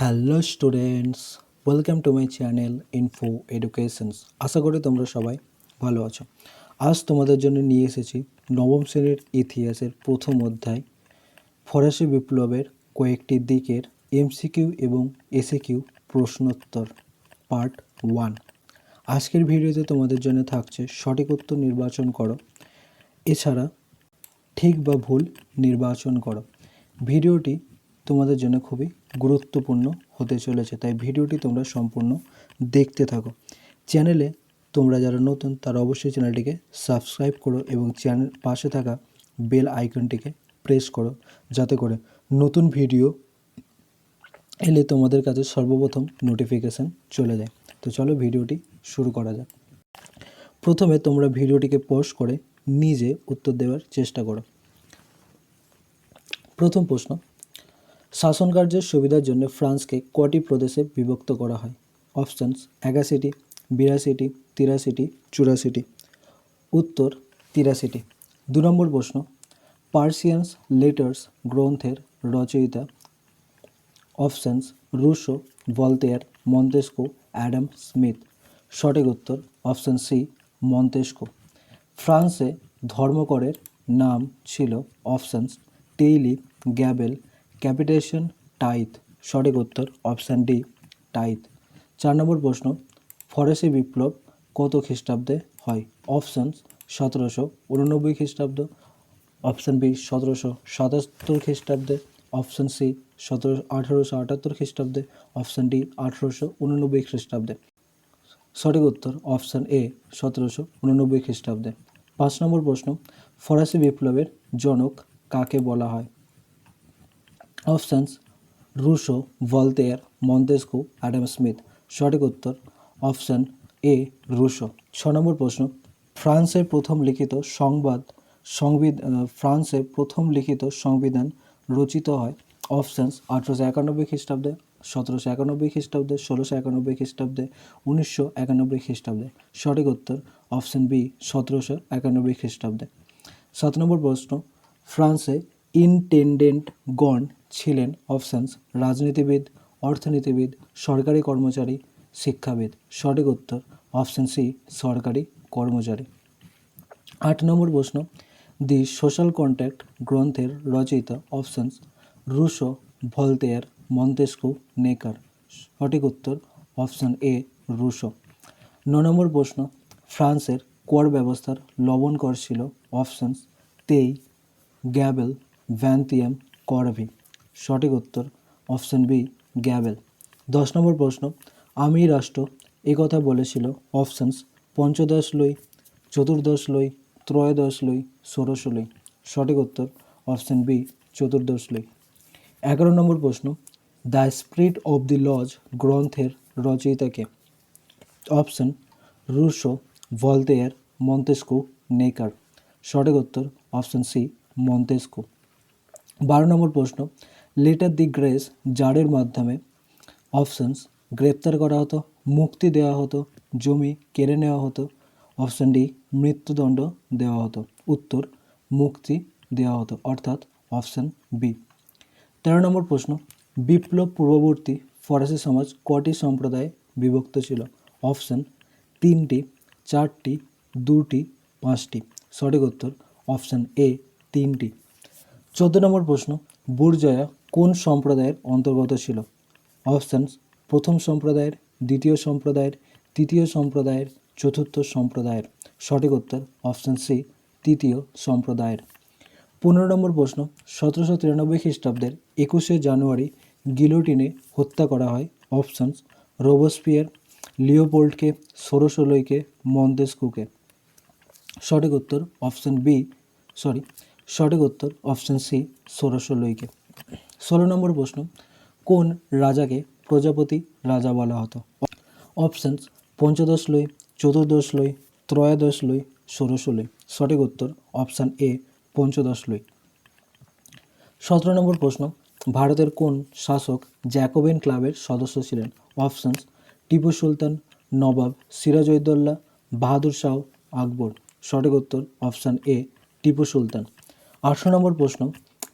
Hello students, welcome to my channel info educations আশা করি তোমরা সবাই ভালো আছো। আজ তোমাদের জন্য নিয়ে এসেছি নবম শ্রেণির ইতিহাসের প্রথম অধ্যায়, ফরাসি বিপ্লবের কয়েকটি দিকের এমসিকিউ এবং এসিকিউ প্রশ্নোত্তর পার্ট ওয়ান আজকের ভিডিওতে তোমাদের জন্য থাকছে সঠিক উত্তর নির্বাচন করো, এছাড়া ঠিক বা ভুল নির্বাচন করো। ভিডিওটি তোমাদের জন্য খুবই গুরুত্বপূর্ণ হতে চলেছে। তাই ভিডিওটি তোমরা সম্পূর্ণ দেখতে থাকো। চ্যানেলে তোমরা যারা নতুন, তারা অবশ্যই চ্যানেলটিকে সাবস্ক্রাইব করো এবং চ্যানেল পাশে থাকা বেল আইকনটিকে প্রেস করো যাতে করে নতুন ভিডিও এলে তোমাদের কাছে সর্বপ্রথম নোটিফিকেশান চলে যায়। তো চলো ভিডিওটি শুরু করা যাক। প্রথমে তোমরা ভিডিওটিকে পোস্ট করে নিজে উত্তর দেওয়ার চেষ্টা করো। প্রথম প্রশ্ন শাসন কার্যের সুবিধার জন্য ফ্রান্সকে কটি প্রদেশে বিভক্ত করা হয়? অপশানস একাশিটি বিরাশিটি তিরাশিটি চুরাশিটি উত্তর তিরাশিটি দু নম্বর প্রশ্ন, পার্সিয়ানস লেটার্স গ্রন্থের রচয়িতা options Rousseau Voltaire Montesquieu Adam Smith. সঠিক উত্তর, অপশান সি, মন্তেস্কো। ফ্রান্সে ধর্মকরের নাম ছিল options taille gabelle capitation tithe, সঠিক উত্তর অপশান ডি, টাইথ। চার নম্বর প্রশ্ন, ফরাসি বিপ্লব কত খ্রিস্টাব্দে হয়? অপশানস সতেরোশো উননব্বই খ্রিস্টাব্দ। অপশান বি, সতেরোশো সাতাত্তর খ্রিস্টাব্দে। অপশান সি, সতেরো, আঠারোশো আটাত্তর খ্রিস্টাব্দে। অপশান ডি, আঠারোশো উননব্বই খ্রিস্টাব্দে। সঠিক উত্তর অপশান এ, সতেরোশো উননব্বই খ্রিস্টাব্দে। পাঁচ নম্বর প্রশ্ন, ফরাসি বিপ্লবের জনক কাকে বলা হয়? Options, Rousseau, Voltaire, Montesquieu, Adam Smith. সঠিক উত্তর অপশান এ, রুশো। ছ নম্বর প্রশ্ন, ফ্রান্সের প্রথম লিখিত সংবাদ সংবিধান ফ্রান্সের প্রথম লিখিত সংবিধান রচিত হয় অপশানস আঠেরোশো একানব্বই খ্রিস্টাব্দে, সতেরোশো একানব্বই খ্রিস্টাব্দে, ষোলোশো একানব্বই খ্রিস্টাব্দে, উনিশশো একানব্বই খ্রিস্টাব্দে। সঠিক উত্তর অপশান বি, সতেরোশো একানব্বই খ্রিস্টাব্দে। সাত নম্বর প্রশ্ন, ফ্রান্সে ইনটেন্ডেন্টগণ ছিলেন অপশানস, রাজনীতিবিদ, অর্থনীতিবিদ, সরকারি কর্মচারী, শিক্ষাবিদ। সঠিক উত্তর, অপশান সি, সরকারি কর্মচারী। আট নম্বর প্রশ্ন, দি সোশ্যাল কন্ট্যাক্ট গ্রন্থের রচয়িতা options Rousseau Voltaire Montesquieu Necker. সঠিক উত্তর, অপশান এ, রুশো। ন নম্বর প্রশ্ন, ফ্রান্সের কর ব্যবস্থার লবণ কর ছিল অপশানস তেই গ্যাবেল ভ্যান্তিয়াম করভি। সঠিক উত্তর অপশান বি, গ্যাবেল। দশ নম্বর প্রশ্ন, আমি রাষ্ট্র কথা বলেছিল, অপশানস, পঞ্চদশ লই, চতুর্দশ লই, ত্রয়োদশ লই, ষোড়শ লই। সঠিক উত্তর অপশান বি, চতুর্দশ লই। এগারো নম্বর প্রশ্ন, the spirit of the laws গ্রন্থের রচয়িতাকে option, Rousseau Voltaire Montesquieu Necker সঠিক উত্তর অপশান সি, মন্তেস্কো। বারো নম্বর প্রশ্ন লেটার দি গ্রেস জারের মাধ্যমে অপশানস গ্রেপ্তার করা হতো, মুক্তি দেওয়া হতো, জমি কেড়ে নেওয়া হতো অপশান ডি মৃত্যুদণ্ড দেওয়া হতো, উত্তর মুক্তি দেওয়া হতো, অর্থাৎ অপশান বি তেরো নম্বর প্রশ্ন, বিপ্লব পূর্ববর্তী ফরাসি সমাজ কটি সম্প্রদায়ে বিভক্ত ছিল? অপশান তিনটি, চারটি, দুটি, পাঁচটি। সঠিক উত্তর অপশান এ তিনটি। চোদ্দ নম্বর প্রশ্ন, বুর্জয়া কোন সম্প্রদায়ের অন্তর্গত ছিল? অপশানস, প্রথম সম্প্রদায়ের, দ্বিতীয় সম্প্রদায়ের, তৃতীয় সম্প্রদায়ের, চতুর্থ সম্প্রদায়ের। সঠিক উত্তর অপশান সি, তৃতীয় সম্প্রদায়ের। পনেরো নম্বর প্রশ্ন, সতেরোশো তিরানব্বই খ্রিস্টাব্দের একুশে জানুয়ারি গিলোটিনে হত্যা করা হয়। অপশানস রোবসপিয়ার লিওপোল্ডকে ষোড়শোলইকে মন্তেস্কুকে। সঠিক উত্তর অপশান বি, সরি, সঠিক উত্তর অপশান সি ষোড়শোলইকে ষোলো নম্বর প্রশ্ন, কোন রাজাকে প্রজাপতি রাজা বলা হতো? অপশানস পঞ্চদশ লই, চতুর্দশ লই, ত্রয়োদশ লই, ষোড়শ লই। সঠিক উত্তর অপশান এ পঞ্চদশ লই। সতেরো নম্বর প্রশ্ন, ভারতের কোন শাসক জ্যাকোবেন ক্লাবের সদস্য ছিলেন? অপশানস টিপু সুলতান, নবাব সিরাজউদ্দৌলা, বাহাদুর শাহ আকবর। সঠিক উত্তর অপশান এ টিপু সুলতান। আঠেরো নম্বর প্রশ্ন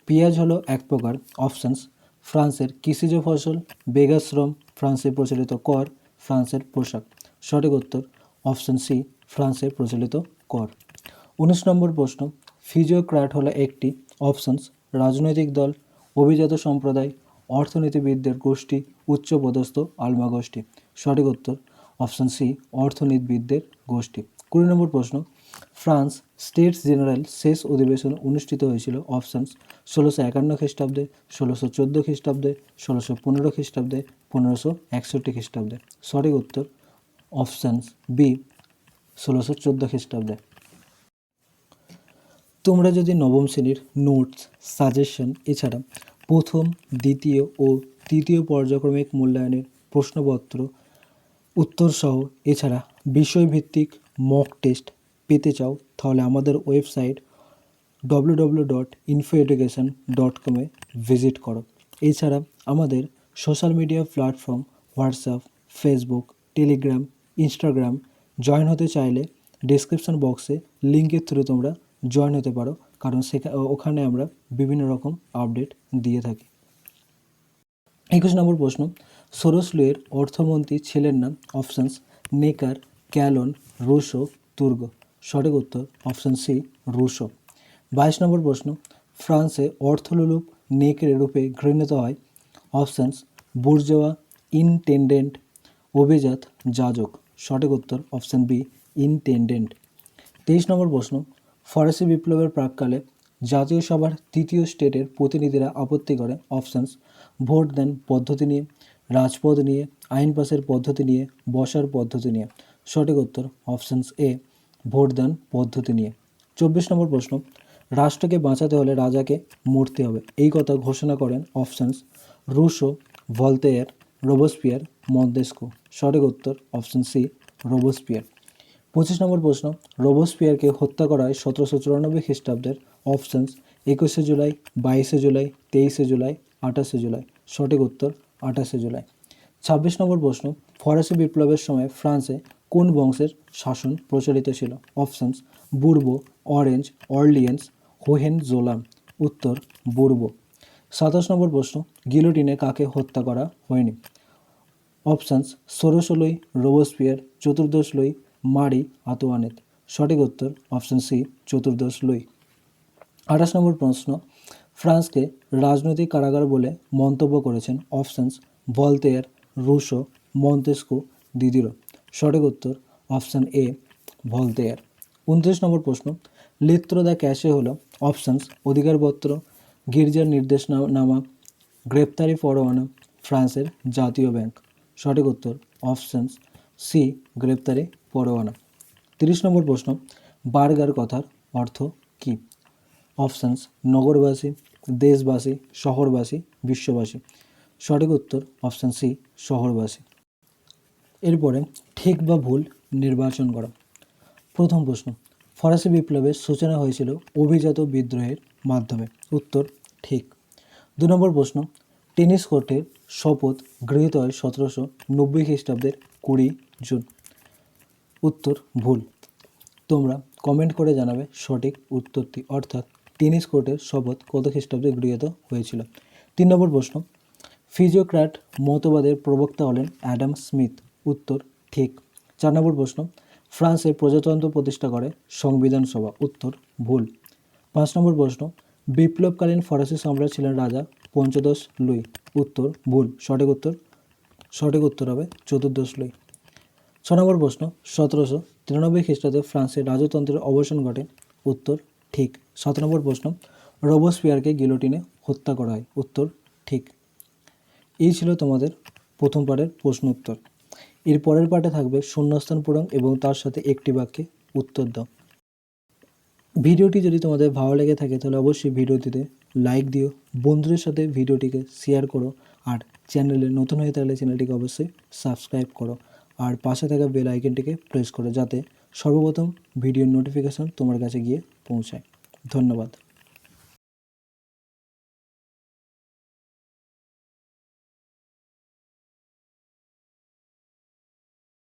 পেঁয়াজ হলো এক প্রকার অপশানস ফ্রান্সের কৃষিজ ফসল বেগাশ্রম ফ্রান্সে প্রচলিত কর, ফ্রান্সের পোশাক। সঠিক উত্তর অপশন সি ফ্রান্সে প্রচলিত কর। উনিশ নম্বর প্রশ্ন ফিজিওক্র্যাট হলো একটি অপশনস রাজনৈতিক দল, অভিজাত সম্প্রদায়, অর্থনীতিবিদদের গোষ্ঠী, উচ্চপদস্থ আলমা গোষ্ঠী সঠিক উত্তর অপশন সি অর্থনীতিবিদদের গোষ্ঠী। কুড়ি নম্বর প্রশ্ন ফ্রান্স স্টেটস জেনারেল শেষ অধিবেশন অনুষ্ঠিত হয়েছিল অপশনস ষোলোশো একান্ন খ্রিস্টাব্দে, ষোলোশো চোদ্দ খ্রিস্টাব্দে, ষোলোশো পনেরো খ্রিস্টাব্দে, পনেরোশো একষট্টি খ্রিস্টাব্দে। সঠিক উত্তর অপশানস বি ষোলোশো চোদ্দ খ্রিস্টাব্দে। তোমরা যদি নবম শ্রেণির নোটস, সাজেশন, এছাড়া প্রথম, দ্বিতীয় ও তৃতীয় পর্যায়ক্রমিক মূল্যায়নের প্রশ্নপত্র, উত্তরসহ, এছাড়া বিষয়ভিত্তিক মক টেস্ট পেতে চাও, তাহলে আমাদের website W W dot info education dot কমে ভিজিট করো। এছাড়া আমাদের social media platform WhatsApp Facebook Telegram Instagram join হতে চাইলে ডিসক্রিপশন বক্সে লিঙ্কের থ্রু তোমরা জয়েন হতে পারো, কারণ সেখানে ওখানে আমরা বিভিন্ন রকম আপডেট দিয়ে থাকি। একুশ নম্বর প্রশ্ন সোরস লুয়ের অর্থমন্ত্রী ছিলেন না অপশানস নেকার, ক্যালন, রুশো, তুর্গ। সঠিক উত্তর অপশান সি রুশো। বাইশ নম্বর প্রশ্ন, ফ্রান্সে অর্থলোলুপ নেকের রূপে ঘৃণিত হয়। অপশানস বুর্জোয়া, ইনটেন্ডেন্ট, অভিজাত, যাজক। সঠিক উত্তর অপশান বি ইনটেন্ডেন্ট। তেইশ নম্বর প্রশ্ন, ফরাসি বিপ্লবের প্রাককালে জাতীয় সভার তৃতীয় স্টেটের প্রতিনিধিরা আপত্তি করে। অপশানস ভোট দেন পদ্ধতি নিয়ে, রাজপথ নিয়ে, আইন পাসের পদ্ধতি নিয়ে, বসার পদ্ধতি নিয়ে। সঠিক উত্তর অপশানস এ ভোট দান পদ্ধতি নিয়ে। চব্বিশ নম্বর প্রশ্ন, রাষ্ট্রকে বাঁচাতে হলে রাজাকে মরতে হবে। এই কথা ঘোষণা করেন options Rousseau Voltaire Robespierre Montesquieu সঠিক উত্তর অপশান সি, রোবোস্পিয়ার। পঁচিশ নম্বর প্রশ্ন, রোবোস্পিয়ারকে হত্যা করা হয় সতেরোশো চুরানব্বই খ্রিস্টাব্দের অপশানস একুশে জুলাই, বাইশে জুলাই, তেইশে জুলাই, আঠাশে জুলাই। সঠিক উত্তর আঠাশে জুলাই। ছাব্বিশ নম্বর প্রশ্ন, ফরাসি বিপ্লবের সময় ফ্রান্সে কোন বংশের শাসন প্রচলিত ছিল? Options, Bourbon, Orange, Orleans Hohenzollern উত্তর, বুর্বো। সাতাশ নম্বর প্রশ্ন, গিলোটিনে কাকে হত্যা করা হয়নি? অপশানস লই রোবোস্পিয়ার চতুর্দশ লই মারি, আতোয়ানেত। সঠিক উত্তর, অপশান সি চতুর্দশ লই আঠাশ নম্বর প্রশ্ন, ফ্রান্সকে রাজনৈতিক কারাগার বলে মন্তব্য করেছেন options, Voltaire, Rousseau, Montesquieu, Diderot. সঠিক উত্তর অপশান এ ভলতেয়ার। উনত্রিশ নম্বর প্রশ্ন লিত্র দ্য ক্যাশে হল অপশানস অধিকারপত্র, গির্জার নির্দেশনামা গ্রেপ্তারি পরোয়ানা, ফ্রান্সের জাতীয় ব্যাংক। সঠিক উত্তর অপশানস সি গ্রেপ্তারি পরোয়ানা। তিরিশ নম্বর প্রশ্ন, বার্গার কথার অর্থ কী? অপশানস নগরবাসী, দেশবাসী, শহরবাসী, বিশ্ববাসী। সঠিক উত্তর অপশান সি শহরবাসী। এরপরে ঠিক বা ভুল নির্বাচন করা। প্রথম প্রশ্ন, ফরাসি বিপ্লবের সূচনা হয়েছিল অভিজাত বিদ্রোহের মাধ্যমে। উত্তর, ঠিক। দু নম্বর প্রশ্ন, টেনিস কোর্টের শপথ গৃহীত হয় সতেরোশো নব্বই খ্রিস্টাব্দের কুড়ি জুন। উত্তর, ভুল। তোমরা কমেন্ট করে জানাবে সঠিক উত্তরটি, অর্থাৎ টেনিস কোর্টের শপথ কত খ্রিস্টাব্দে গৃহীত হয়েছিল? তিন নম্বর প্রশ্ন, ফিজিওক্র্যাট মতবাদের প্রবক্তা হলেন অ্যাডাম স্মিথ। উত্তর, ঠিক। চার নম্বর প্রশ্ন ফ্রান্সে প্রজাতন্ত্র প্রতিষ্ঠা করে, সংবিধান সভা, উত্তর, ভুল। পাঁচ নম্বর প্রশ্ন, বিপ্লবকালীন ফরাসি সম্রাট ছিলেন রাজা পঞ্চদশ লুই, উত্তর, ভুল। সঠিক উত্তর? সঠিক উত্তর হবে চতুর্দশ লুই। ছ নম্বর প্রশ্ন, সতেরোশো তিরানব্বই খ্রিস্টাব্দে ফ্রান্সের রাজতন্ত্রের অবসান ঘটে, উত্তর, ঠিক। সাত নম্বর প্রশ্ন রোবোস্পিয়ারকে গিলোটিনে হত্যা করা হয়, উত্তর, ঠিক। এই ছিল তোমাদের প্রথম পার্টের প্রশ্ন উত্তর। এর পরের পার্টে থাকবে শূন্যস্থান পূরণ এবং তার সাথে একটি বাক্যে উত্তর দাও। ভিডিওটি যদি তোমাদের ভালো লেগে থাকে, তাহলে অবশ্যই ভিডিওটিতে লাইক দিও, বন্ধুদের সাথে ভিডিওটিকে শেয়ার করো, আর চ্যানেলে নতুন হয়ে থাকলে চ্যানেলটিকে অবশ্যই সাবস্ক্রাইব করো, আর পাশে থাকা বেল আইকনটিকে প্রেস করো, যাতে সর্বপ্রথম ভিডিওর নোটিফিকেশন তোমার কাছে গিয়ে পৌঁছায়। ধন্যবাদ।